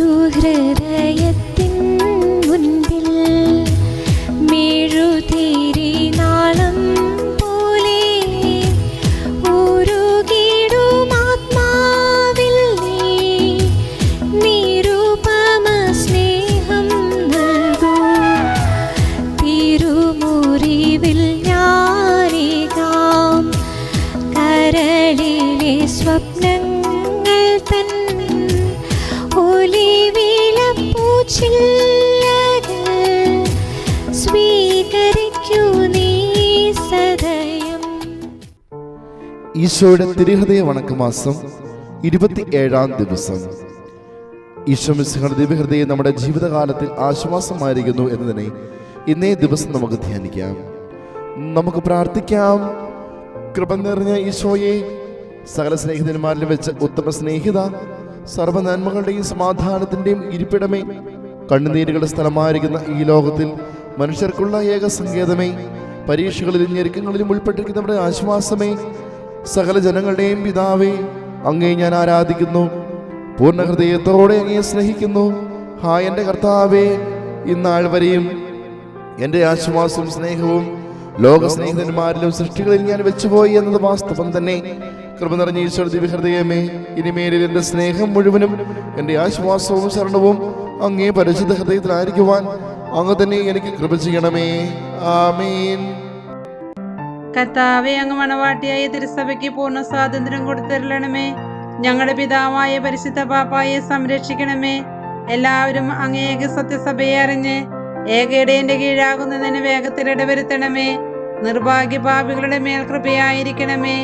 തിരുഹൃദയത്തിൻ മുൻപിൽ മെഴുതിരി നാളം പോലെ ഉരുകിടും ആത്മാവിൽ നീ. നിരുപമ സ്നേഹം നൽകൂ. തിരുമുറിവിൽ ഞാനേകാം. കരളിലെ സ്വപ്നങ്ങൾ ഈശോയുടെ തിരുഹൃദയ വണക്കമാസം ഇരുപത്തി ഏഴാം ദിവസം. ഈശോ മിശിഹയുടെ ദിവ്യഹൃദയം നമ്മുടെ ജീവിതകാലത്തിൽ ആശ്വാസമായിരിക്കുന്നു എന്നതിനെ ഇന്നേ ദിവസം നമുക്ക് ധ്യാനിക്കാം. നമുക്ക് പ്രാർത്ഥിക്കാം. കൃപ നിറഞ്ഞ ഈശോയെ സകല സ്നേഹിതന്മാരിൽ വെച്ച് ഉത്തമ സ്നേഹിത സർവ നന്മകളുടെയും സമാധാനത്തിന്റെയും ഇരിപ്പിടമേ കണ്ണുനീരുകളുടെ സ്ഥലമായിരിക്കുന്ന ഈ ലോകത്തിൽ മനുഷ്യർക്കുള്ള ഏക സങ്കേതമേ പരീക്ഷകളിലും ഞെരുക്കങ്ങളിലും ഉൾപ്പെട്ടിരിക്കുന്നവരുടെ ആശ്വാസമേ സകല ജനങ്ങളുടെയും പിതാവേ അങ്ങേ ഞാൻ ആരാധിക്കുന്നു. പൂർണ ഹൃദയത്തോടെ അങ്ങേ സ്നേഹിക്കുന്നു. ഹാ എന്റെ കർത്താവേ ഇന്നാൾ വരെയും എന്റെ ആശ്വാസവും സ്നേഹവും ലോക സ്നേഹിതന്മാരിലും സൃഷ്ടികളിൽ ഞാൻ വെച്ചുപോയി എന്നത് വാസ്തവം തന്നെ. കൃപ നിറഞ്ഞ ഈശ്വര ദിവ്യഹൃദയമേ ഇനിമേലിൽ എന്റെ സ്നേഹം മുഴുവനും എന്റെ ആശ്വാസവും ശരണവും അങ്ങേ പരിശുദ്ധ ഹൃദയത്തിലായിരിക്കുവാൻ അങ്ങ് തന്നെ എനിക്ക് കൃപ ചെയ്യണമേ. ആമീൻ. കർത്താവെ അങ്ങ് മണവാട്ടിയായ തിരുസഭയ്ക്ക് പൂർണ സ്വാതന്ത്ര്യം കൊടുത്തരണമേ ഞങ്ങളുടെ പിതാവായ പരിശുദ്ധ പാപ്പായെ സംരക്ഷിക്കണമേ. എല്ലാവരും അങ്ങേക സത്യസഭയെ അറിഞ്ഞ് ഏകയുടെ കീഴാകുന്നതിന് വേഗത്തിൽ ഇടവരുത്തണമേ. നിർഭാഗ്യ പാപികളുടെ മേൽ കൃപയായിരിക്കണമേ.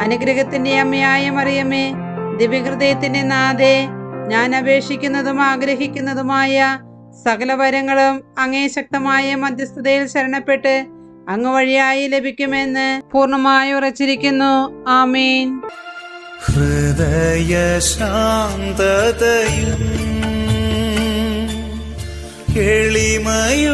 അനുഗ്രഹത്തിന്റെ അമ്മയായ മറിയമേ ദിവ്യഹൃദയത്തിന്റെ നാഥേ ഞാൻ അപേക്ഷിക്കുന്നതും ആഗ്രഹിക്കുന്നതുമായ സകല വരങ്ങളും അങ്ങേ ശക്തമായ മധ്യസ്ഥതയിൽ ശരണപ്പെട്ട് അങ്ങ് വഴിയായി ലഭിക്കുമെന്ന് പൂർണമായി ഉറച്ചിരിക്കുന്നു. ആമീൻ. ഹൃദയ ശാന്തതയും എളിമയുമുള്ളവനേ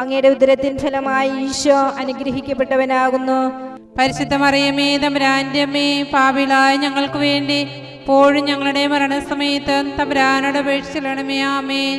അങ്ങയുടെ ഉദരത്തിൻ ഫലമായി ഈശോ അനുഗ്രഹിക്കപ്പെട്ടവനാകുന്നു. പരിശുദ്ധ മറിയമേ പാപിലായ ഞങ്ങൾക്ക് വേണ്ടി പോഴും ഞങ്ങളുടെ മരണസമയത്ത് തമ്പുരാനോട് അപേക്ഷിച്ചിടണമേ ആമേൻ.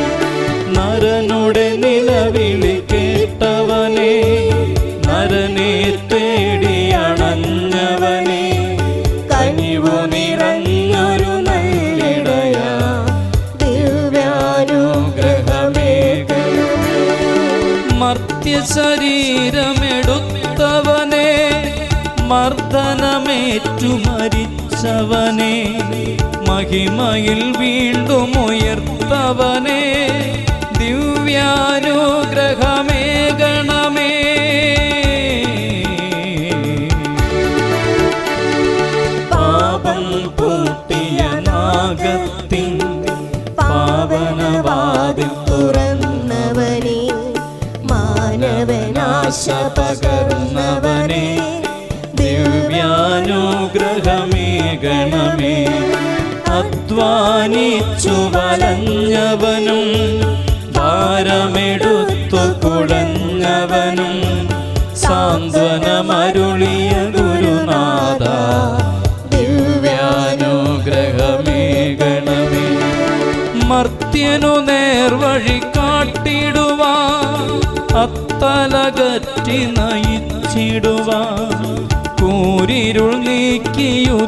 നിലവിളി കേട്ടവനെ നരനെ തേടിയണഞ്ഞവനെ കനിവു നിറഞ്ഞൊരു നല്ലിടയ മർദ്ദനമേറ്റു മരിച്ചവനെ. മഹിമയിൽ വീണ്ടും ഉയർത്തവനെ ദിവ്യാനുഗ്രഹമേ ഗണമേ. പാപം പൂട്ടിയ നാഗത്തിൻ പാവനവാതിൽ തുറന്നവനെ മാനവനാശ പകർന്നവനെ. ദിവ്യാനുഗ്രഹമേ ഗണമേ. അധ്വാനിച്ചു വലഞ്ഞവനും ഭാരമെടുത്തു കുഴഞ്ഞവനും സാന്ത്വനമരുളിയ ഗുരുനാഥ ദിവ്യാനുഗ്രഹമേ ഗണമേ മർത്യനു നേർവഴി കാട്ടിടുവാ. അത്തലകറ്റി നയിച്ചിടുവാ. കൂരിരുൾ നീക്കിയുദിച്ചവനെ.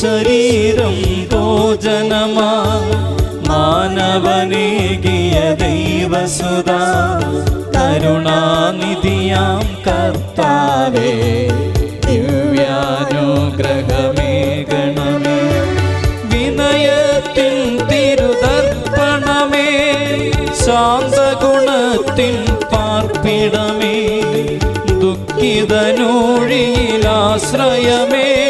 ശരീരം ഭോജനമാ. മാനവനേകിയ ദൈവസുത. കരുണാനിധിയാം കർത്താവേ. ദിവ്യാനുഗ്രഹമേ വിനയത്തിൻ തിരുതർപ്പണമേ. ശാന്തഗുണത്തിൻ പാർപ്പിടമേ. ദുഃഖിതനൂഴിയിലാശ്രയമേ.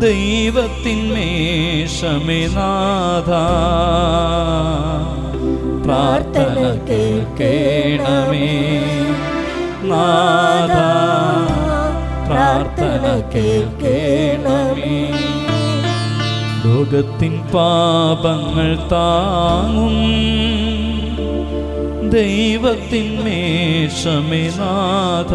ദൈവത്തിൻ മേഷമേ നാഥ പ്രാർത്ഥന കേൾക്കേണമേ. നാഥ പ്രാർത്ഥന കേൾക്കേണമേ. ലോകത്തിൻ പാപങ്ങൾ താങ്ങും ദൈവത്തിൻ നാഥ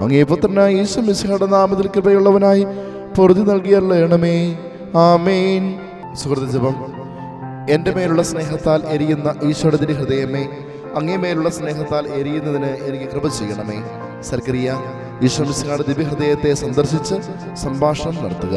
അങ്ങേ പുത്രനായ യേശു മിശിഹയുടെ നാമത്തിൽ കൃപയുള്ളവനായി പൊറുതി നൽകിയല്ലേണമേ ആമേൻ. സുഹൃത്ത് ജപം. എന്റെ മേലുള്ള സ്നേഹത്താൽ എരിയുന്ന ഈശോയുടെ ഹൃദയമേ അങ്ങേ മേലുള്ള സ്നേഹത്താൽ എരിയുന്നതിന് എനിക്ക് കൃപ ചെയ്യണമേ. സർക്രിയ ഈശോ മിശിഹായുടെ ദിവ്യഹൃദയത്തെ സന്ദർശിച്ച് സംഭാഷണം നടത്തുക.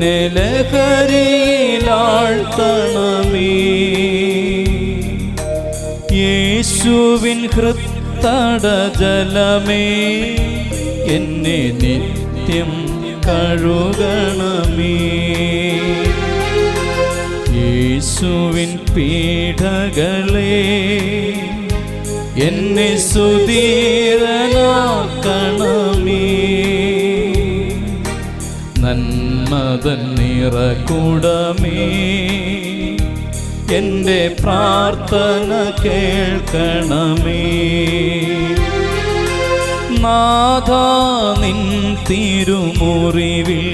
എന്നെ യേശുവിൻ ഹൃത്തട ജലമേ എന്നെ നിത്യം കഴുകണമേ. യേശുവിൻ പീഠകളേ എന്നെ സുധീരനാക്കണമേ നന്മതൻ നിറകുടമേ എന്റെ പ്രാർത്ഥന കേൾക്കണമേ. നാഥ നിൻ തിരുമുറിവിൽ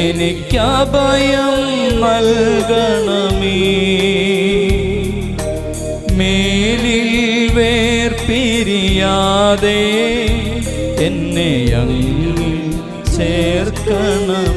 എനിക്കഭയം നൽകണമേ. മേലിൽ വേർപിരിയാതെ എന്നെ അങ്ങിൽ ചേർക്കണമേ.